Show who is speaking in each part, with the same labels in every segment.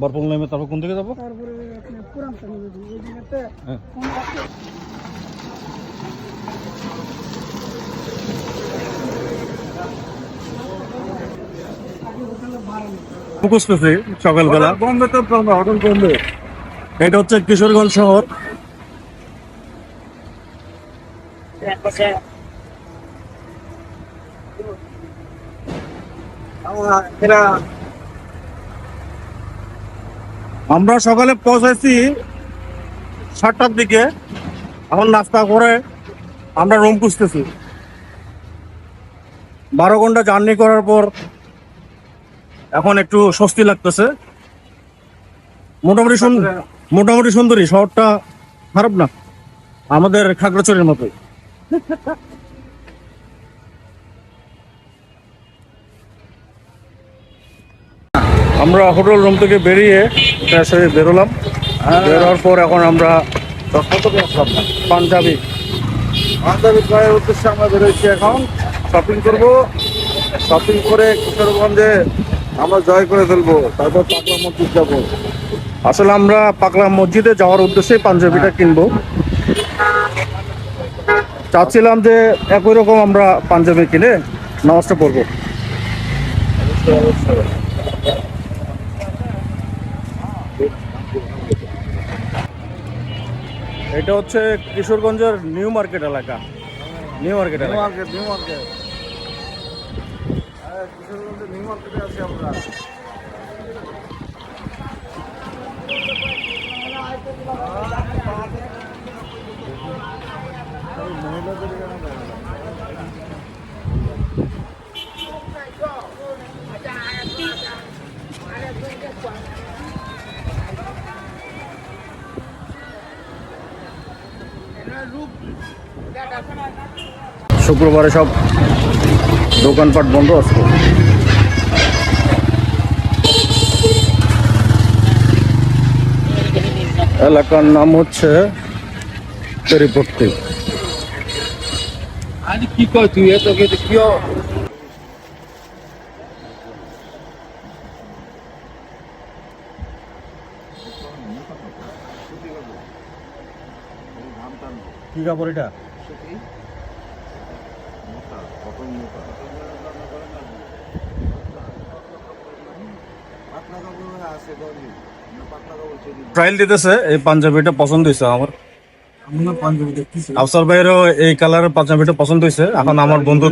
Speaker 1: বরপুল নেমে তারপর কোন দিকে যাব?
Speaker 2: তারপরে
Speaker 1: হ্যাঁ। সকালবেলা।
Speaker 3: বম্বে তো হোটেল বম্বে
Speaker 1: এটা হচ্ছে কিশোরগঞ্জ শহর। আমরা সকালে পৌঁছাইছি সাতটার দিকে। এখন নাস্তা করে আমরা রুম খুঁজতেছি। বারো ঘণ্টা জার্নি করার পর এখন একটু স্বস্তি লাগতেছে। মোটামুটি মোটামুটি সুন্দরী, শহরটা খারাপ না। আমাদের খাগড়াছড়ির মতোই। আমরা হোটেল রুম থেকে বেরিয়ে হয়ে বেরোলাম। বেরোর পর এখন আমরা পাঞ্জাবি।
Speaker 3: পাঞ্জাবি ক্রয়ের উদ্দেশ্যে আমরা বেরোচ্ছি এখন। শপিং করব। শপিং করে কিশোরগঞ্জে আমরা জয় করে ফেলব। তারপর পাকলা মসজিদ যাব।
Speaker 1: আসলে আমরা পাকলা মসজিদে যাওয়ার উদ্দেশ্যে পাঞ্জাবিটা কিনবো। চাচ্ছিলাম যে একই রকম আমরা পাঞ্জাবি কিনে নামাজটা পড়ব। এটা হচ্ছে কিশোরগঞ্জের নিউ মার্কেট এলাকা। New market
Speaker 3: new market new market. হ্যাঁ কিশোরগঞ্জে নিউ মার্কেটে আছি আমরা। মহিলাদের
Speaker 1: শুক্রবারে সব দোকানপাট বন্ধ আছে। এলাকার নাম হচ্ছে তেরিপট্টি
Speaker 3: আজ কি কয় তুই? এত কিয়
Speaker 1: কি কাপড় এটা? ট্রায়াল দিতেছে এই পাঞ্জাবিটা পছন্দ হয়েছে আমার। আফসার ভাইয়েরও এই কালারের পাঞ্জাবিটা পছন্দ হয়েছে। এখন আমার বন্ধু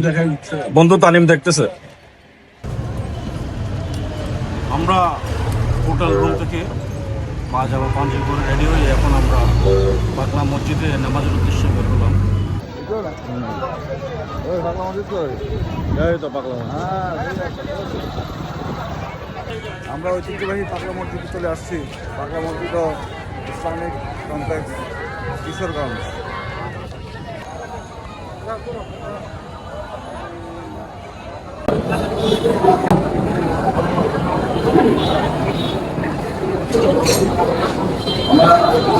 Speaker 1: বন্ধু তালিম দেখতেছে। আমরা হোটেল রুম থেকে পা যাব পাঞ্জাবি করে রেডি হয়ে এখন আমরা পাকলা মসজিদে নামাজের উদ্দেশ্যে বের হলাম।
Speaker 3: আমরা ঐতিহ্যবাহী পাকলা মসজিদে চলে আসছি। পাকলা মসজিদ ইসলামিক কমপ্লেক্স, কিশোরগঞ্জ। আমরা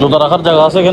Speaker 1: जो दराखर जगह
Speaker 3: से क्या